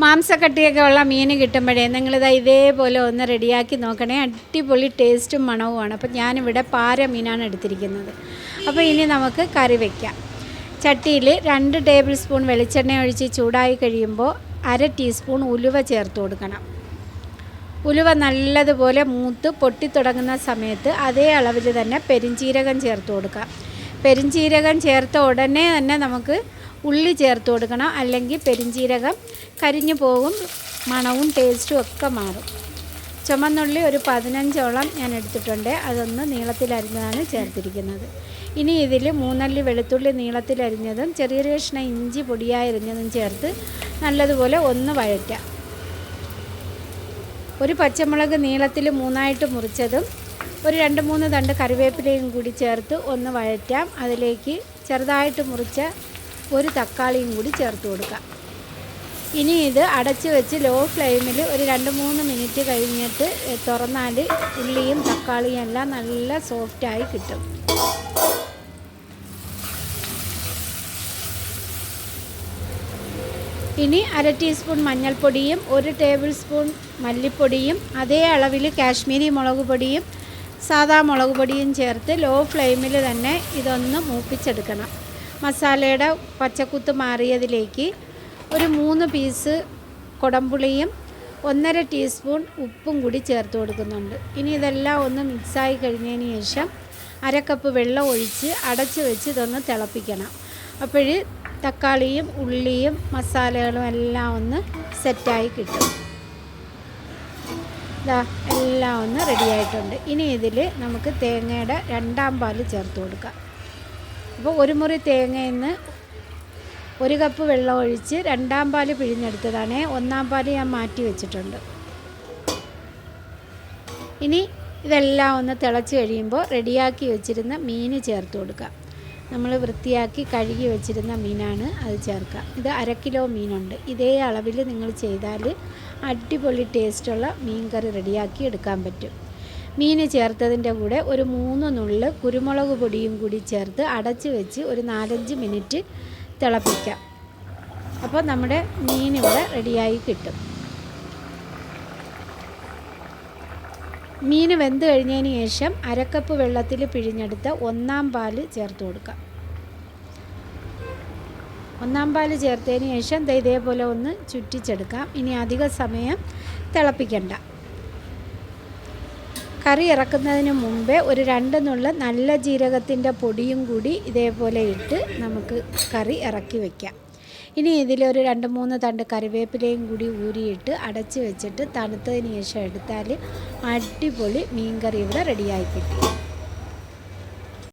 മാംസക്കട്ടിയൊക്കെ ഉള്ള മീൻ കിട്ടുമ്പോഴേ നിങ്ങളിത് ഇതേപോലെ ഒന്ന് റെഡിയാക്കി നോക്കണേ. അടിപൊളി ടേസ്റ്റും മണവുമാണ്. അപ്പോൾ ഞാനിവിടെ പാര മീനാണ് എടുത്തിരിക്കുന്നത്. അപ്പോൾ ഇനി നമുക്ക് കറി വയ്ക്കാം ചട്ടിയിൽ രണ്ട് ടേബിൾ സ്പൂൺ വെളിച്ചെണ്ണ ഒഴിച്ച് ചൂടായി കഴിയുമ്പോൾ അര ടീസ്പൂൺ ഉലുവ ചേർത്ത് കൊടുക്കണം. ഉലുവ നല്ലതുപോലെ മൂത്ത് പൊട്ടിത്തുടങ്ങുന്ന സമയത്ത് അതേ അളവിൽ തന്നെ പെരിഞ്ചീരകം ചേർത്ത് കൊടുക്കാം. പെരിഞ്ചീരകം ചേർത്ത ഉടനെ തന്നെ നമുക്ക് ഉള്ളി ചേർത്ത് കൊടുക്കണം. അല്ലെങ്കിൽ പെരിഞ്ചീരകം കരിഞ്ഞു പോകും. മണവും ടേസ്റ്റും ഒക്കെ മാറും. ചുമന്നുള്ളി ഒരു പതിനഞ്ചോളം ഞാൻ എടുത്തിട്ടുണ്ട്. അതൊന്ന് നീളത്തിലരിഞ്ഞതാണ് ചേർത്തിരിക്കുന്നത്. ഇനി ഇതിൽ മൂന്നല്ലി വെളുത്തുള്ളി നീളത്തിലരിഞ്ഞതും ചെറിയ കഷ്ണം ഇഞ്ചി പൊടിയായരിഞ്ഞതും ചേർത്ത് നല്ലതുപോലെ ഒന്ന് വഴറ്റാം ഒരു പച്ചമുളക് നീളത്തിൽ മൂന്നായിട്ട് മുറിച്ചതും ഒരു രണ്ട് മൂന്ന് തണ്ട് കറിവേപ്പിലയും കൂടി ചേർത്ത് ഒന്ന് വഴറ്റാം. അതിലേക്ക് ചെറുതായിട്ട് മുറിച്ച ഒരു തക്കാളിയും കൂടി ചേർത്ത് കൊടുക്കാം. ഇനി ഇത് അടച്ച് വെച്ച് ലോ ഫ്ലെയിമിൽ ഒരു രണ്ട് മൂന്ന് മിനിറ്റ് കഴിഞ്ഞിട്ട് തുറന്നാൽ ഉള്ളിയും തക്കാളിയും എല്ലാം നല്ല സോഫ്റ്റായി കിട്ടും. ഇനി അര ടീസ്പൂൺ മഞ്ഞൾപ്പൊടിയും ഒരു ടേബിൾ സ്പൂൺ മല്ലിപ്പൊടിയും അതേ അളവിൽ കാശ്മീരി മുളക് പൊടിയും സാദാ മുളക് പൊടിയും ചേർത്ത് ലോ ഫ്ലെയിമിൽ തന്നെ ഇതൊന്ന് മൂപ്പിച്ചെടുക്കണം. മസാലയുടെ പച്ചക്കുത്ത് മാറിയതിലേക്ക് ഒരു മൂന്ന് പീസ് കുടംപുളിയും ഒന്നര ടീസ്പൂൺ ഉപ്പും കൂടി ചേർത്ത് കൊടുക്കുന്നുണ്ട്. ഇനി ഇതെല്ലാം ഒന്ന് മിക്സായി കഴിഞ്ഞതിന് ശേഷം അര കപ്പ് വെള്ളം ഒഴിച്ച് അടച്ച് വെച്ച് ഇതൊന്ന് തിളപ്പിക്കണം. അപ്പോൾ തക്കാളിയും ഉള്ളിയും മസാലകളും എല്ലാം ഒന്ന് സെറ്റായി കിട്ടും. ഇതാ എല്ലാം ഒന്ന് റെഡിയായിട്ടുണ്ട് ഇനി ഇതിൽ നമുക്ക് തേങ്ങയുടെ രണ്ടാം പാൽ ചേർത്ത് കൊടുക്കാം. അപ്പോൾ ഒരു മുറി തേങ്ങയിൽ നിന്ന് ഒരു കപ്പ് വെള്ളം ഒഴിച്ച് രണ്ടാം പാൽ പിഴിഞ്ഞെടുത്തതാണ്. ഒന്നാം പാൽ ഞാൻ മാറ്റി വെച്ചിട്ടുണ്ട്. ഇനി ഇതെല്ലാം ഒന്ന് തിളച്ച് കഴിയുമ്പോൾ റെഡിയാക്കി വെച്ചിരുന്ന മീൻ ചേർത്ത് കൊടുക്കാം നമ്മൾ വൃത്തിയാക്കി കഴുകി വെച്ചിരുന്ന മീനാണ് അത് ചേർക്കുക. ഇത് അര കിലോ മീനുണ്ട്. ഇതേ അളവിൽ നിങ്ങൾ ചെയ്താൽ അടിപൊളി ടേസ്റ്റുള്ള മീൻ കറി റെഡിയാക്കി എടുക്കാൻ പറ്റും. മീൻ ചേർത്തതിന്റെ കൂടെ ഒരു മൂന്ന് നുള്ള് കുരുമുളക് പൊടിയും കൂടി ചേർത്ത് അടച്ച് വെച്ച് ഒരു നാലഞ്ച് മിനിറ്റ് തിളപ്പിക്കാം. അപ്പോൾ നമ്മുടെ മീൻ ഇവിടെ റെഡിയായി കിട്ടും. മീൻ വെന്ത് കഴിഞ്ഞതിന് ശേഷം അരക്കപ്പ് വെള്ളത്തിൽ പിഴിഞ്ഞെടുത്ത ഒന്നാം പാൽ ചേർത്ത് കൊടുക്കാം. ഒന്നാം പാൽ ചേർത്തതിന് ശേഷം ഇതേപോലെ ഒന്ന് ചുറ്റിച്ചെടുക്കാം. ഇനി അധിക സമയം തിളപ്പിക്കണ്ട. കറി ഇറക്കുന്നതിന് മുമ്പേ ഒരു രണ്ട് നുള്ള നല്ല ജീരകത്തിന്റെ പൊടിയും കൂടി ഇതേപോലെ ഇട്ട് നമുക്ക് കറി ഇറക്കി വയ്ക്കാം ഇനി ഇതിലൊരു രണ്ട് മൂന്ന് തണ്ട് കറിവേപ്പിലയും കൂടി ഊരിയിട്ട് അടച്ച് വെച്ചിട്ട് തണുത്തതിന് ശേഷം എടുത്താൽ അടിപൊളി മീൻ കറി ഇവിടെ റെഡിയായി കിട്ടി.